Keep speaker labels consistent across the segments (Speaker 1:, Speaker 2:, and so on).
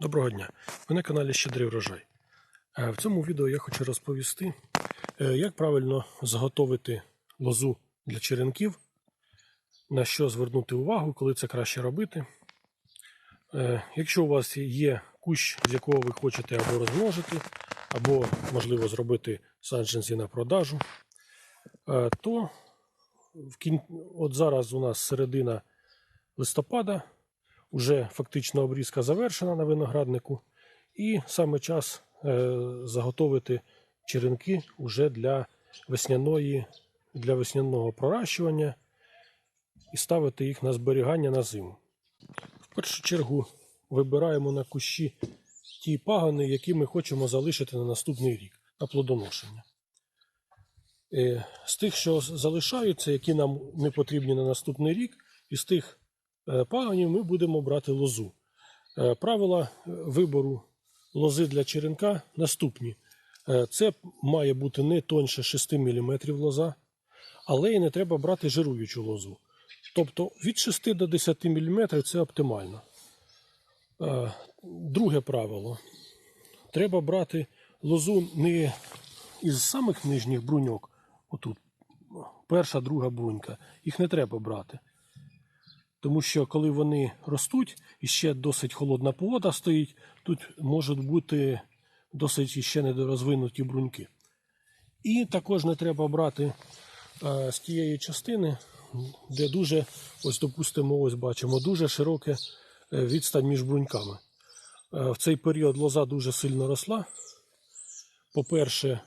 Speaker 1: Доброго дня! Ви на каналі Щедрий врожай. Е, В цьому відео я хочу розповісти, е, як правильно заготовити лозу для черенків, на що звернути увагу, коли це краще робити. Е, Якщо у вас є кущ, з якого ви хочете або розмножити, або, можливо, зробити саджанці на продажу, то от зараз у нас середина листопада. Уже фактично обрізка завершена на винограднику, і саме час е, заготовити черенки уже для весняної, для весняного проращування і ставити їх на зберігання на зиму. В першу чергу вибираємо на кущі ті пагони, які ми хочемо залишити на наступний рік на плодоношення. Е, З тих, що залишаються, які нам не потрібні на наступний рік, і з тих е, пагонів ми будемо брати лозу. Е, Правила е, вибору лози для черенка наступні. Це має бути не тоньше 6 мм лоза, але і не треба брати жируючу лозу. Тобто від 6 до 10 мм це оптимально. Друге правило. Треба брати лозу не із самих нижніх бруньок, отут, перша, друга брунька, їх не треба брати. Тому що коли вони ростуть, і ще досить холодна погода стоїть, тут можуть бути досить іще недорозвинуті бруньки. І також не треба брати е, з тієї частини, де дуже, ось допустимо, ось бачимо, дуже широке е, відстань між бруньками. Е, в цей період лоза дуже сильно росла. По-перше,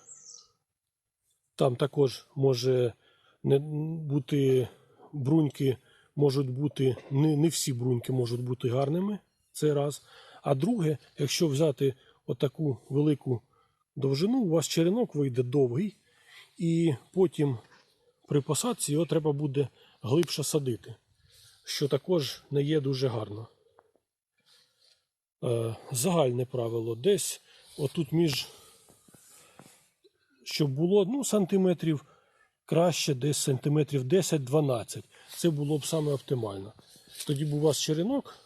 Speaker 1: там також може не бути бруньки, можуть бути, не, не всі бруньки можуть бути гарними. Це раз. А друге, якщо взяти отаку велику довжину, у вас черенок вийде довгий, і потім при посадці його треба буде глибше садити, що також не є дуже гарно. Е, Загальне правило десь отут між щоб було ну, сантиметрів краще, десь сантиметрів 10-12. Це було б саме оптимально. Тоді б у вас черенок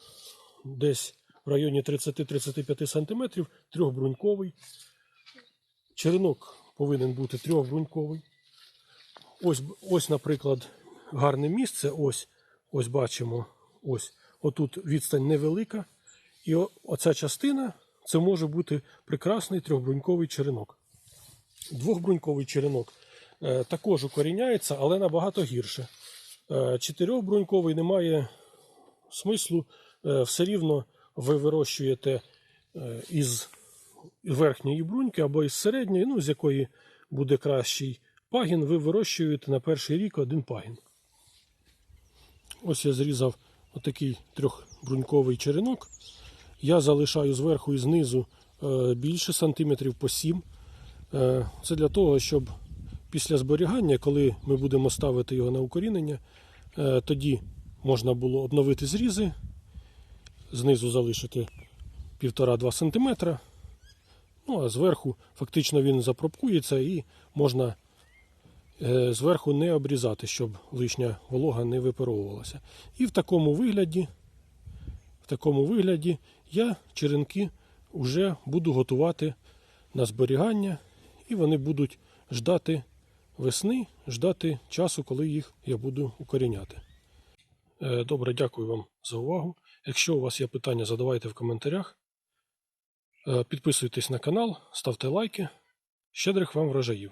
Speaker 1: десь в районі 30-35 сантиметрів, трьохбруньковий. Черенок повинен бути трьохбруньковий. Ось, ось, наприклад, гарне місце. Ось, ось бачимо. Ось. Отут відстань невелика. І оця частина це може бути прекрасний трьохбруньковий черенок. Двохбруньковий черенок е, також укоріняється, але набагато гірше. Е, чотирьохбруньковий немає смислу, е, все рівно ви вирощуєте е, із верхньої бруньки або із середньої, ну, з якої буде кращий пагін, ви вирощуєте на перший рік один пагін. Ось я зрізав отакий трьохбруньковий черенок. Я залишаю зверху і знизу більше сантиметрів по 7. Е, Це для того, щоб після зберігання, коли ми будемо ставити його на укорінення, е, тоді можна було обновити зрізи, знизу залишити 1,5-2 см. Ну а зверху фактично він запробкується і можна е, зверху не обрізати, щоб лишня волога не випаровувалася. І в такому вигляді, в такому вигляді я черенки вже буду готувати на зберігання, і вони будуть ждати весни, ждати часу, коли їх я буду укоріняти. Е, Добре, дякую вам за увагу. Якщо у вас є питання, задавайте в коментарях. Е, Підписуйтесь на канал, ставте лайки. Щедрих вам врожаїв!